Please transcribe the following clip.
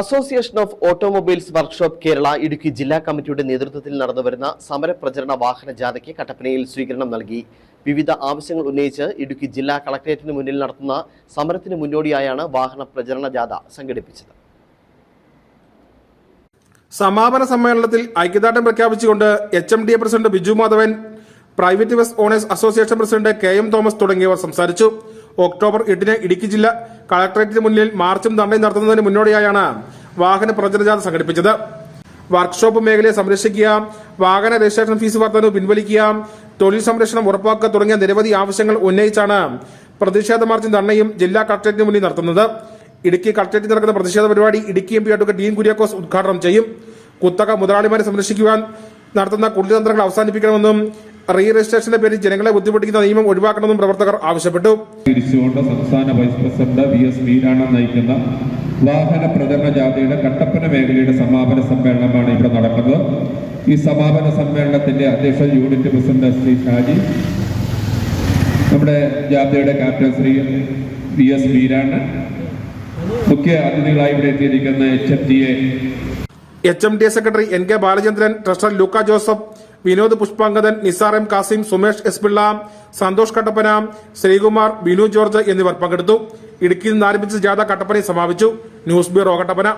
Association of automobiles workshop Kerala Idukki ജില്ലാ കമ്മിറ്റിയുടെ നേതൃത്വത്തിൽ നടന്നുവരുന്ന സമരപ്രചരണ വാഹന ജാഥയ്ക്ക് കട്ടപ്പനയിൽ സ്വീകരണം നൽകി. വിവിധ ആവശ്യങ്ങൾ ഉന്നയിച്ച് ഇടുക്കി ജില്ലാ കളക്ടറേറ്റിന് മുന്നിൽ നടത്തുന്ന സമരത്തിന് മുന്നോടിയായാണ് വാഹന പ്രചരണ ജാഥ സംഘടിപ്പിച്ചത്. സമാപന സമ്മേളനത്തിൽ ഐക്യദാർഢ്യം പ്രഖ്യാപിച്ചുകൊണ്ട് H M D A president Biju Madhavan private bus owners association president K M Thomas തുടങ്ങിയവർ സംസാരിച്ചു. ഒക്ടോബർ എട്ടിന് ഇടുക്കി ജില്ലാ കളക്ടറേറ്റിന് മുന്നിൽ മാർച്ചും ധർണയും നടത്തുന്നതിന് മുന്നോടിയായാണ് വാഹന പ്രചരണജാഥ സംഘടിപ്പിച്ചത്. വർക്ക്ഷോപ്പ് മേഖലയെ സംരക്ഷിക്കുക വാഹന രജിസ്ട്രേഷൻ ഫീസ് വർധനവ് പിൻവലിക്കുക തൊഴിൽ സംരക്ഷണം ഉറപ്പാക്കുക തുടങ്ങിയ നിരവധി ആവശ്യങ്ങൾ ഉന്നയിച്ചാണ് പ്രതിഷേധ മാർച്ചും ധർണയും ജില്ലാ കളക്ടറേറ്റിന് മുന്നിൽ നടത്തുന്നത്. ഇടുക്കി കളക്ടറേറ്റിൽ നടക്കുന്ന പ്രതിഷേധ പരിപാടി Idukki M P advocate Dean Kuriakose ഉദ്ഘാടനം ചെയ്യും. കുത്തക മുതലാളിമാരെ സംരക്ഷിക്കുവാൻ നടത്തുന്ന കുടിതന്ത്രങ്ങൾ അവസാനിപ്പിക്കണമെന്നും റീ രജിസ്ട്രേഷന്റെ പേരിൽ ജനങ്ങളെ ബുദ്ധിമുട്ടിക്കുന്ന നിയമം ഒഴിവാക്കണമെന്നും പ്രവർത്തകർ ആവശ്യപ്പെട്ടു. തിരിച്ചുകൊണ്ട് സംസ്ഥാന വൈസ് പ്രസിഡന്റ് വി എസ് മീനാണ് നയിക്കുന്ന വാഹന പ്രചരണ ജാഥയുടെ കട്ടപ്പന മേഖലയുടെ സമാപന സമ്മേളനമാണ് ഇവിടെ നടക്കുന്നത്. ഈ സമാപന സമ്മേളനത്തിന്റെ അധ്യക്ഷ യൂണിറ്റ് പ്രസിഡന്റ് ശ്രീ ഷാജി നമ്മുടെ ജാഥയുടെ ക്യാപ്റ്റൻ ശ്രീ വി എസ് മീരാണ് മുഖ്യ അതിഥികളായി ഇവിടെ എത്തിയിരിക്കുന്ന H M T A H M D A secretary N K Balachandran treasurer Luka Joseph Vinod Pushpangadan Nisar M Kasim Sumesh S Pillai Santhosh Kattappana Sreekumar Binu George എന്നിവർ പങ്കെടുത്തു. ഇടുക്കിയിൽ നിന്ന് ആരംഭിച്ച ജാഥ കട്ടപ്പനയിൽ സമാപിച്ചു. News bureau Kattappana.